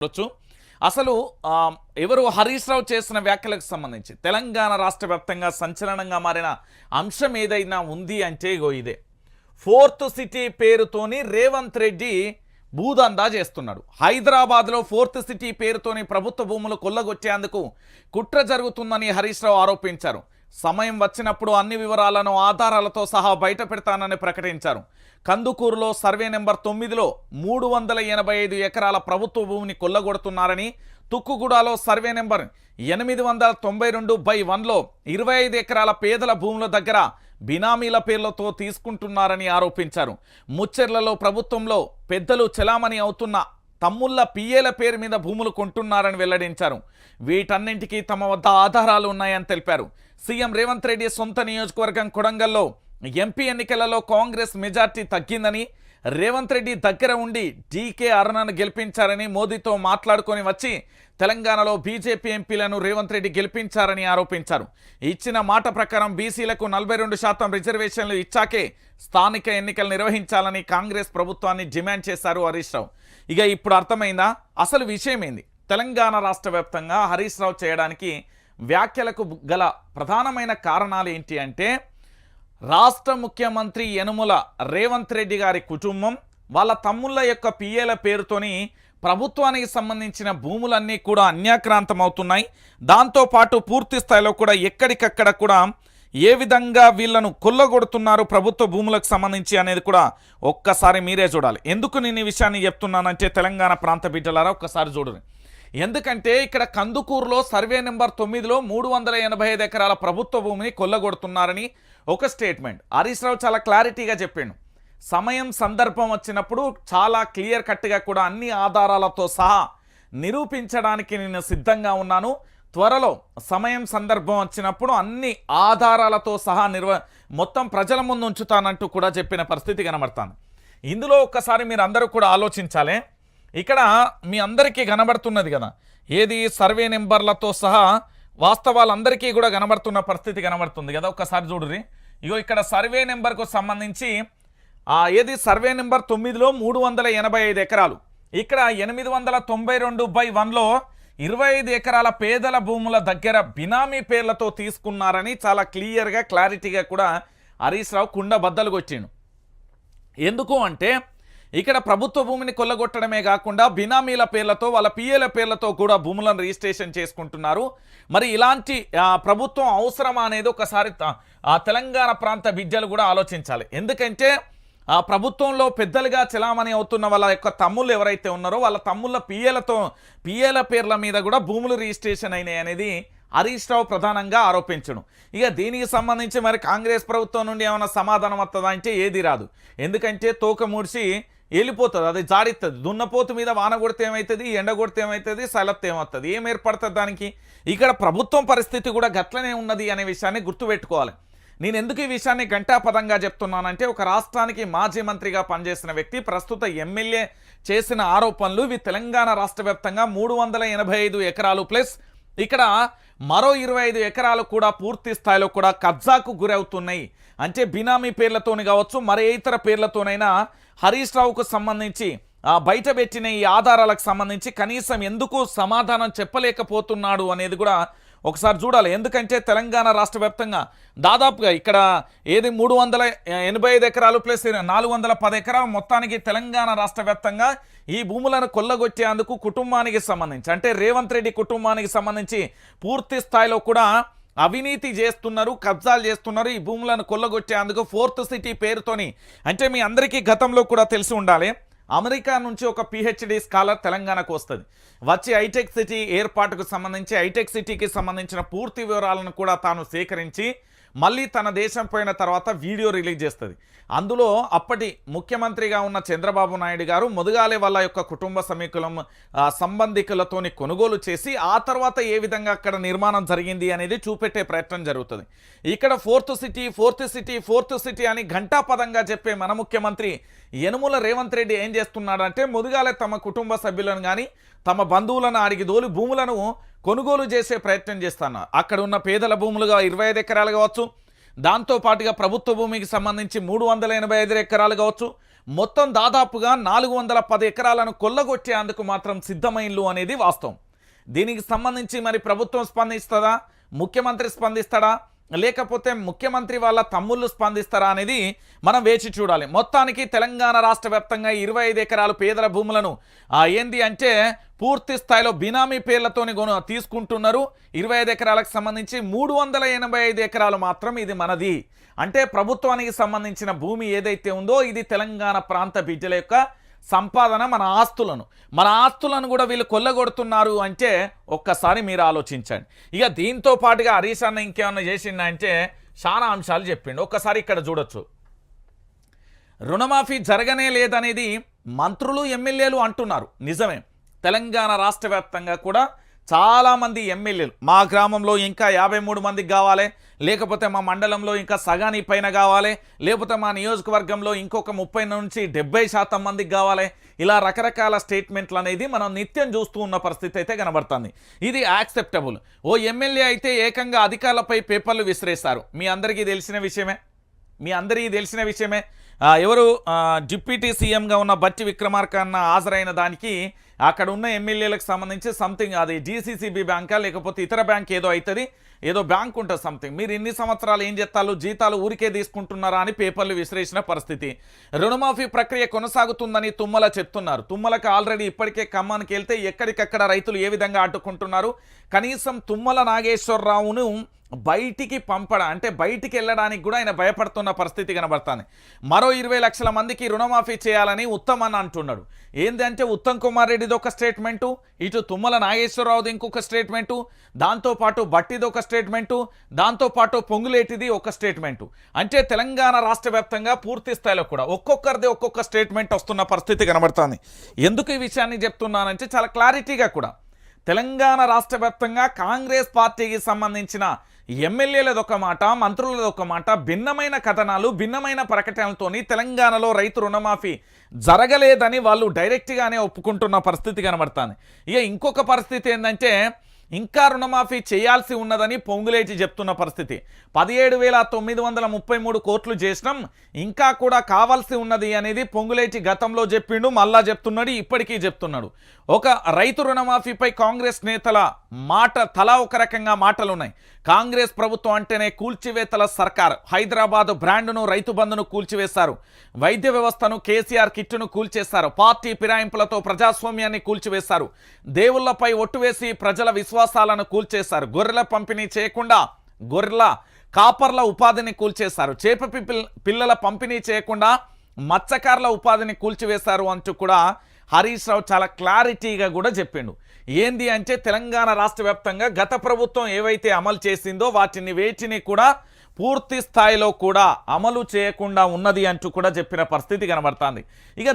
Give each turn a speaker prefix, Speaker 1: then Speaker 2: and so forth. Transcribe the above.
Speaker 1: చూడొచ్చు అసలు ఎవరు హరీష్ రావు చేసిన వ్యాఖ్యలకు సంబంధించి తెలంగాణ రాష్ట్ర వ్యాప్తంగా సంచలనంగా మారిన అంశం ఏదైనా ఉంది అంటే ఇదే. ఫోర్త్ సిటీ పేరుతోని రేవంత్ రెడ్డి భూదందా చేస్తున్నాడు. హైదరాబాద్లో ఫోర్త్ సిటీ పేరుతోని ప్రభుత్వ భూములు కొల్లగొచ్చేందుకు కుట్ర జరుగుతుందని హరీష్ రావు ఆరోపించారు. సమయం వచ్చినప్పుడు అన్ని వివరాలను ఆధారాలతో సహా బయట పెడతానని ప్రకటించారు. కందుకూరులో సర్వే నెంబర్ తొమ్మిదిలో మూడు వందల ఎనభై ఐదు ఎకరాల ప్రభుత్వ భూమిని కొల్లగొడుతున్నారని తుక్కుగూడలో సర్వే నెంబర్ ఎనిమిది వందల తొంభై రెండు బై వన్లో ఇరవై ఐదు ఎకరాల పేదల భూముల దగ్గర బినామీల పేర్లతో తీసుకుంటున్నారని ఆరోపించారు. ముచ్చెర్లలో ప్రభుత్వంలో పెద్దలు చెలామణి అవుతున్న తమ్ముళ్ళ పిఏల పేరు మీద భూములు కొంటున్నారని వెల్లడించారు. వీటన్నింటికీ తమ వద్ద ఆధారాలు ఉన్నాయని తెలిపారు. సీఎం రేవంత్ రెడ్డి సొంత నియోజకవర్గం కొడంగల్లో ఎంపీ ఎన్నికలలో కాంగ్రెస్ మెజార్టీ తగ్గిందని రేవంత్ రెడ్డి దగ్గర ఉండి డీకే అరుణను గెలిపించారని మోదీతో మాట్లాడుకొని వచ్చి తెలంగాణలో బీజేపీ ఎంపీలను రేవంత్ రెడ్డి గెలిపించారని ఆరోపించారు. ఇచ్చిన మాట ప్రకారం బీసీలకు నలభై రెండు శాతం రిజర్వేషన్లు ఇచ్చాకే స్థానిక ఎన్నికలు నిర్వహించాలని కాంగ్రెస్ ప్రభుత్వాన్ని డిమాండ్ చేశారు హరీష్ రావు. ఇక ఇప్పుడు అర్థమైందా? అసలు విషయం ఏంది తెలంగాణ రాష్ట్ర వ్యాప్తంగా హరీష్ రావు చేయడానికి వ్యాఖ్యలకు గల ప్రధానమైన కారణాలు ఏంటి అంటే రాష్ట్ర ముఖ్యమంత్రి యనుముల రేవంత్ రెడ్డి గారి కుటుంబం వాళ్ళ తమ్ముళ్ళ యొక్క పిఏల పేరుతోని ప్రభుత్వానికి సంబంధించిన భూములన్నీ కూడా అన్యాక్రాంతం అవుతున్నాయి దాంతోపాటు పూర్తి స్థాయిలో కూడా ఎక్కడికక్కడ కూడా ఏ విధంగా వీళ్ళను కొల్లగొడుతున్నారు ప్రభుత్వ భూములకు సంబంధించి అనేది కూడా ఒక్కసారి మీరే చూడాలి. ఎందుకు నేను ఈ విషయాన్ని చెప్తున్నానంటే తెలంగాణ ప్రాంత బిడ్డలారా ఒక్కసారి చూడండి. ఎందుకంటే ఇక్కడ కందుకూరులో సర్వే నెంబర్ తొమ్మిదిలో మూడు వందల ఎనభై ఐదు ఎకరాల ప్రభుత్వ భూమిని కొల్లగొడుతున్నారని ఒక స్టేట్మెంట్. హరీష్ రావు చాలా క్లారిటీగా చెప్పాడు. సమయం సందర్భం వచ్చినప్పుడు చాలా క్లియర్ కట్గా కూడా అన్ని ఆధారాలతో సహా నిరూపించడానికి నేను సిద్ధంగా ఉన్నాను. త్వరలో సమయం సందర్భం వచ్చినప్పుడు అన్ని ఆధారాలతో సహా నిర్వ మొత్తం ప్రజల ముందు ఉంచుతానంటూ కూడా చెప్పిన పరిస్థితి కనబడతాను ఇందులో ఒక్కసారి మీరు అందరూ కూడా ఆలోచించాలి. ఇక్కడ మీ అందరికీ కనబడుతున్నది కదా. ఏది సర్వే నెంబర్లతో సహా వాస్తవాలందరికీ కూడా కనబడుతున్న పరిస్థితి కనబడుతుంది కదా. ఒక్కసారి చూడుర్రి. ఇగో ఇక్కడ సర్వే నెంబర్కు సంబంధించి ఆ ఏది సర్వే నెంబర్ తొమ్మిదిలో మూడు వందల ఎనభై ఐదు ఎకరాలు. ఇక్కడ ఎనిమిది వందల తొంభై రెండు బై వన్లో ఇరవై ఐదు ఎకరాల పేదల భూముల దగ్గర బినామీ పేర్లతో తీసుకున్నారని చాలా క్లియర్గా క్లారిటీగా కూడా హరీష్ రావు కుండ బద్దలు కొట్టిండు. ఎందుకు అంటే ఇక్కడ ప్రభుత్వ భూమిని కొల్లగొట్టడమే కాకుండా బినామీల పేర్లతో వాళ్ళ పిఏల పేర్లతో కూడా భూములను రిజిస్ట్రేషన్ చేసుకుంటున్నారు. మరి ఇలాంటి ప్రభుత్వం అవసరమా అనేది ఒకసారి తెలంగాణ ప్రాంత విద్యలు కూడా ఆలోచించాలి. ఎందుకంటే ఆ ప్రభుత్వంలో పెద్దలుగా చెలామణి అవుతున్న వాళ్ళ యొక్క తమ్ముళ్ళు ఎవరైతే ఉన్నారో వాళ్ళ తమ్ముళ్ళ పిఏలతో పిఏల పేర్ల మీద కూడా భూములు రిజిస్ట్రేషన్ అయినాయి అనేది హరీష్ రావు ప్రధానంగా ఆరోపించడం. ఇక దీనికి సంబంధించి మరి కాంగ్రెస్ ప్రభుత్వం నుండి ఏమైనా సమాధానం వస్తుందా అంటే ఏది రాదు. ఎందుకంటే తోక ముడిచి వెళ్ళిపోతుంది అది జాడిస్తుంది దున్నపోతు మీద వాన కొడితే ఏమవుతుంది ఎండ కొడితే ఏమవుతుంది సలత్ ఏమవుతుంది ఏం ఏర్పడుతుంది దానికి? ఇక్కడ ప్రభుత్వం పరిస్థితి కూడా గట్లనే ఉన్నది అనే విషయాన్ని గుర్తుపెట్టుకోవాలి. నేను ఎందుకు ఈ విషయాన్ని గంటాపదంగా చెప్తున్నానంటే ఒక రాష్ట్రానికి మాజీ మంత్రిగా పనిచేసిన వ్యక్తి ప్రస్తుత ఎమ్మెల్యే చేసిన ఆరోపణలు ఇవి తెలంగాణ రాష్ట్ర వ్యాప్తంగా మూడు వందల ఎనభై ఐదు ఎకరాలు ప్లస్ ఇక్కడ మరో ఇరవై ఐదు ఎకరాలు కూడా పూర్తి స్థాయిలో కూడా కబ్జాకు గురవుతున్నాయి. అంటే బినామీ పేర్లతోని కావచ్చు మరే ఇతర పేర్లతోనైనా హరీష్ రావుకు సంబంధించి ఆ బయట పెట్టిన ఈ ఆధారాలకు సంబంధించి కనీసం ఎందుకు సమాధానం చెప్పలేకపోతున్నాడు అనేది కూడా ఒకసారి చూడాలి. ఎందుకంటే తెలంగాణ రాష్ట్ర వ్యాప్తంగా దాదాపుగా ఇక్కడ ఏది మూడు వందల ఎనభై ఐదు ఎకరాలు ప్లస్ నాలుగు వందల పది ఎకరాలు మొత్తానికి తెలంగాణ రాష్ట్ర వ్యాప్తంగా ఈ భూములను కొల్లగొట్టేందుకు కుటుంబానికి సంబంధించి అంటే రేవంత్ రెడ్డి కుటుంబానికి సంబంధించి పూర్తి స్థాయిలో కూడా అవినీతి చేస్తున్నారు కబ్జాలు చేస్తున్నారు ఈ భూములను కొల్లగొట్టేందుకు ఫోర్త్ సిటీ పేరుతోని. అంటే మీ అందరికీ గతంలో కూడా తెలిసి ఉండాలి. అమెరికా నుంచి ఒక పిహెచ్డి స్కాలర్ తెలంగాణకు వస్తుంది. వచ్చి హైటెక్ సిటీ ఏర్పాటుకు సంబంధించి హైటెక్ సిటీకి సంబంధించిన పూర్తి వివరాలను కూడా తాను సేకరించి మళ్ళీ తన దేశం పోయిన తర్వాత వీడియో రిలీజ్ చేస్తుంది. అందులో అప్పటి ముఖ్యమంత్రిగా ఉన్న చంద్రబాబు నాయుడు గారు మొదగాలే వాళ్ళ యొక్క కుటుంబ సమీకులం సంబంధికులతోని కొనుగోలు చేసి ఆ తర్వాత ఏ విధంగా అక్కడ నిర్మాణం జరిగింది అనేది చూపెట్టే ప్రయత్నం జరుగుతుంది. ఇక్కడ fourth city fourth city fourth city అని ఘంటాపదంగా చెప్పే మన ముఖ్యమంత్రి యనుముల రేవంత్ రెడ్డి ఏం చేస్తున్నాడంటే ముదుగాలే తమ కుటుంబ సభ్యులను కానీ తమ బంధువులను అడిగి దోలి భూములను కొనుగోలు చేసే ప్రయత్నం చేస్తాను. అక్కడ ఉన్న పేదల భూములుగా ఇరవై ఐదు ఎకరాలు కావచ్చు దాంతోపాటుగా ప్రభుత్వ భూమికి సంబంధించి మూడు వందల ఎనభై ఐదు ఎకరాలు కావచ్చు మొత్తం దాదాపుగా నాలుగు వందల పది ఎకరాలను కొల్లగొట్టేందుకు మాత్రం సిద్ధమైన్లు అనేది వాస్తవం. దీనికి సంబంధించి మరి ప్రభుత్వం స్పందిస్తుందా ముఖ్యమంత్రి స్పందిస్తాడా లేకపోతే ముఖ్యమంత్రి వాళ్ళ తమ్ముళ్ళు స్పందిస్తారా అనేది మనం వేచి చూడాలి. మొత్తానికి తెలంగాణ రాష్ట్ర వ్యాప్తంగా ఇరవై ఐదు ఎకరాలు పేదల భూములను ఏంది అంటే పూర్తి స్థాయిలో బినామీ పేర్లతోని కొను తీసుకుంటున్నారు. ఇరవై ఐదు ఎకరాలకు సంబంధించి మూడు వందల ఎనభై ఐదు ఎకరాలు మాత్రం ఇది మనది. అంటే ప్రభుత్వానికి సంబంధించిన భూమి ఏదైతే ఉందో ఇది తెలంగాణ ప్రాంత బిడ్డల యొక్క సంపాదన మన ఆస్తులను. మన ఆస్తులను కూడా వీళ్ళు కొల్లగొడుతున్నారు అంటే ఒక్కసారి మీరు ఆలోచించండి. ఇక దీంతో పాటుగా హరీష్ అన్న ఇంకేమన్నా చేసిండ అంటే చాలా అంశాలు చెప్పిండు. ఒక్కసారి ఇక్కడ చూడొచ్చు. రుణమాఫీ జరగనే లేదనేది మంత్రులు ఎమ్మెల్యేలు అంటున్నారు. నిజమే. తెలంగాణ రాష్ట్ర వ్యాప్తంగా కూడా చాలామంది ఎమ్మెల్యేలు మా గ్రామంలో ఇంకా యాభై మూడు మందికి కావాలి లేకపోతే మా మండలంలో ఇంకా సగాని పైన కావాలి లేకపోతే మా నియోజకవర్గంలో ఇంకొక ముప్పై నుంచి డెబ్బై శాతం మందికి కావాలి. ఇలా రకరకాల స్టేట్మెంట్లు అనేది మనం నిత్యం చూస్తూ ఉన్న పరిస్థితి అయితే కనబడుతుంది. ఇది యాక్సెప్టబుల్ ఓ ఎమ్మెల్యే అయితే ఏకంగా అధికారులపై పేపర్లు విసిరేస్తారు మీ అందరికీ తెలిసిన విషయమే. మీ అందరికీ తెలిసిన విషయమే. ఎవరు డిప్యూటీ సీఎంగా ఉన్న బట్టి విక్రమార్క అన్న హాజరైన దానికి అక్కడ ఉన్న ఎమ్మెల్యేలకు సంబంధించి సంథింగ్ అది జీసీసీబీ బ్యాంకా లేకపోతే ఇతర బ్యాంక్ ఏదో అవుతుంది ఏదో బ్యాంక్ ఉంటుంది సంథింగ్ మీరు ఇన్ని సంవత్సరాలు ఏం చేస్తారు జీతాలు ఊరికే తీసుకుంటున్నారా అని పేపర్లు విశ్లేషణ పరిస్థితి. రుణమాఫీ ప్రక్రియ కొనసాగుతుందని తుమ్మల చెప్తున్నారు. తుమ్మలకు ఆల్రెడీ ఇప్పటికే ఖమ్మానికి వెళ్తే ఎక్కడికక్కడ రైతులు ఏ విధంగా అడ్డుకుంటున్నారు? కనీసం తుమ్మల నాగేశ్వరరావును బయటికి పంపడం అంటే బయటికి వెళ్ళడానికి కూడా ఆయన భయపడుతున్న పరిస్థితి కనబడుతుంది. మరో ఇరవై లక్షల మందికి రుణమాఫీ చేయాలని ఉత్తమ్ అని అంటున్నాడు. ఏంటంటే ఉత్తమ్ కుమార్ రెడ్డిది ఒక స్టేట్మెంటు ఇటు తుమ్మల నాగేశ్వరరావుది ఇంకొక స్టేట్మెంటు దాంతోపాటు బట్టిది ఒక స్టేట్మెంటు దాంతోపాటు పొంగులేటిది ఒక స్టేట్మెంటు. అంటే తెలంగాణ రాష్ట్ర పూర్తి స్థాయిలో కూడా ఒక్కొక్కరిది ఒక్కొక్క స్టేట్మెంట్ వస్తున్న పరిస్థితి కనబడుతుంది. ఎందుకు ఈ విషయాన్ని చెప్తున్నానంటే చాలా క్లారిటీగా కూడా. తెలంగాణ రాష్ట్ర కాంగ్రెస్ పార్టీకి సంబంధించిన ఎమ్మెల్యేలది ఒక మాట మంత్రులది ఒక మాట భిన్నమైన కథనాలు భిన్నమైన ప్రకటనలతోని తెలంగాణలో రైతు రుణమాఫీ జరగలేదని వాళ్ళు డైరెక్ట్గానే ఒప్పుకుంటున్న పరిస్థితి కనబడుతుంది. ఇక ఇంకొక పరిస్థితి ఏంటంటే ఇంకా రుణమాఫీ చేయాల్సి ఉన్నదని పొంగులేచి చెప్తున్న పరిస్థితి. పదిహేడు వేల తొమ్మిది వందల ముప్పై మూడు కోట్లు చేసినాం ఇంకా కూడా కావాల్సి ఉన్నది అనేది పొంగులేచి గతంలో చెప్పిండు మళ్ళా చెప్తున్నాడు ఇప్పటికీ చెప్తున్నాడు. ఒక రైతు రుణమాఫీపై కాంగ్రెస్ నేతల మాట తలా ఒక రకంగా మాటలు ఉన్నాయి కాంగ్రెస్ ప్రభుత్వం అంటేనే కూల్చివేతల సర్కార్. హైదరాబాద్ బ్రాండ్ను రైతు బంధును కూల్చివేశారు. వైద్య వ్యవస్థను కేసీఆర్ కిట్టును కూల్చేశారు. పార్టీ ఫిరాయింపులతో ప్రజాస్వామ్యాన్ని కూల్చివేశారు. దేవుళ్ళపై ఒట్టు వేసి ప్రజల విశ్వాసాలను కూల్చేశారు. గొర్రెల పంపిణీ చేయకుండా గొర్రెల కాపర్ల ఉపాధిని కూల్చేశారు. చేప పిల్లల పంపిణీ చేయకుండా మత్స్యకారుల ఉపాధిని కూల్చివేశారు అంటూ కూడా హరీష్ రావు చాలా క్లారిటీగా కూడా చెప్పిండు. ఏంది అంటే తెలంగాణ రాష్ట్ర వ్యాప్తంగా గత ప్రభుత్వం ఏవైతే అమలు చేసిందో వాటిని వేటిని కూడా పూర్తి స్థాయిలో కూడా అమలు చేయకుండా ఉన్నది అంటూ కూడా చెప్పిన పరిస్థితి కనబడుతుంది. ఇక